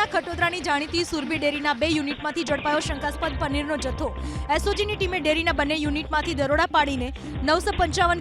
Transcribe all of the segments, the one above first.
સુરતના ખટોદરાની જાણીતી સુરભી ડેરીના બે યુનિટમાંથી ઝડપાયો શંકાસ્પદ પનીરનો જથ્થો. એસઓજીની ટીમે ડેરીના બંને યુનિટમાંથી દરોડા પાડીને નવસો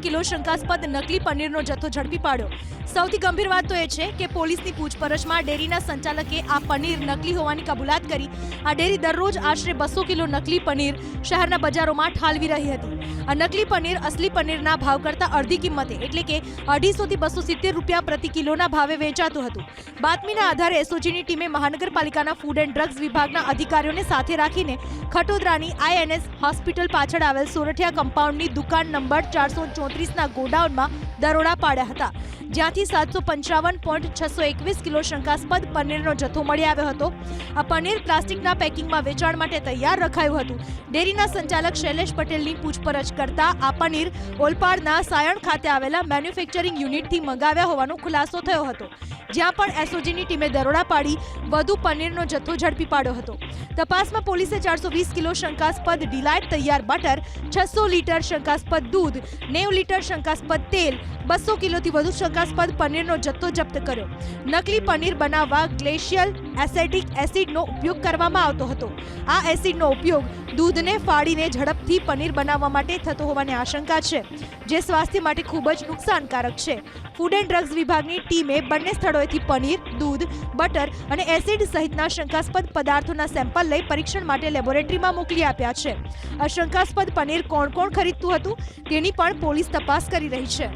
કિલો શંકાસ્પદ નકલી પનીરનો જથ્થો ઝડપી પાડ્યો. સૌથી ગંભીર વાત તો એ છે કે પોલીસની પૂછપરછમાં ડેરીના સંચાલકે આ પનીર નકલી હોવાની કબૂલાત કરી. આ ડેરી દરરોજ આશરે બસો કિલો નકલી પનીર શહેરના બજારોમાં ઠાલવી રહી હતી. આ નકલી પનીર અસલી પનીરના ભાવ કરતાં અડધી કિંમતે, એટલે કે અઢીસોથી બસો રૂપિયા પ્રતિ કિલોના ભાવે વેચાતું હતું. બાતમીના આધારે એસઓજીની ટીમે મહાનગરપાલિકાના ફૂડ એન્ડ ડ્રગ્સ વિભાગના અધિકારીઓને સાથે રાખીને ખટોદરાની આઈએનએસ હોસ્પિટલ પાછળ આવેલ સોરઠિયા કમ્પાઉન્ડની દુકાન નંબર ચારસો ચોત્રીસના ગોડાઉનમાં દરોડા પાડ્યા હતા. જ્યાંથી સાતસો પંચાવન પોઈન્ટ છસો એકવીસ કિલો શંકાસ્પદ પનીરનો જથ્થો મળી આવ્યો હતો. આ પનીર પ્લાસ્ટિકના પેકિંગમાં વેચાણ માટે તૈયાર રખાયું હતું. ડેરીના સંચાલક શૈલેષ પટેલની પૂછપરછ કરતા આ પનીર ઓલપાડના સાયણ ખાતે આવેલા મેન્યુફેક્ચરિંગ યુનિટથી મંગાવ્યા હોવાનો ખુલાસો થયો હતો. જ્યાં પણ એસઓજીની ટીમે દરોડા પાડી, વધુ પનીરનો જથ્થો ઝડપી પાડ્યો હતો. તપાસમાં પોલીસે ચારસો વીસ કિલો શંકાસ્પદ ડિલાઇટ તૈયાર બટર, છસો લીટર શંકાસ્પદ દૂધ, નેવ લીટર શંકાસ્પદ તેલ, બસો કિલોથી વધુ શંકાસ્પદ પનીરનો જથ્થો જપ્ત કર્યો. નકલી પનીર બનાવવા ગ્લેશિયલ એસેટિક એસિડનો ઉપયોગ કરવામાં આવતો હતો. આ એસિડનો ઉપયોગ દૂધને ફાડીને ઝડપથી પનીર બનાવવા માટે થતો હોવાની આશંકા છે, જે સ્વાસ્થ્ય માટે ખૂબ જ નુકસાનકારક છે. ફૂડ એન્ડ ડ્રગ્સ વિભાગની ટીમે બંને સ્થળોએથી પનીર, દૂધ, બટર અને એસિડ સહિતના શંકાસ્પદ પદાર્થોના સેમ્પલ લઈ પરીક્ષણ માટે લેબોરેટરીમાં મોકલી આપ્યા છે. આ શંકાસ્પદ પનીર કોણ કોણ ખરીદતું હતું તેની પણ પોલીસ તપાસ કરી રહી છે.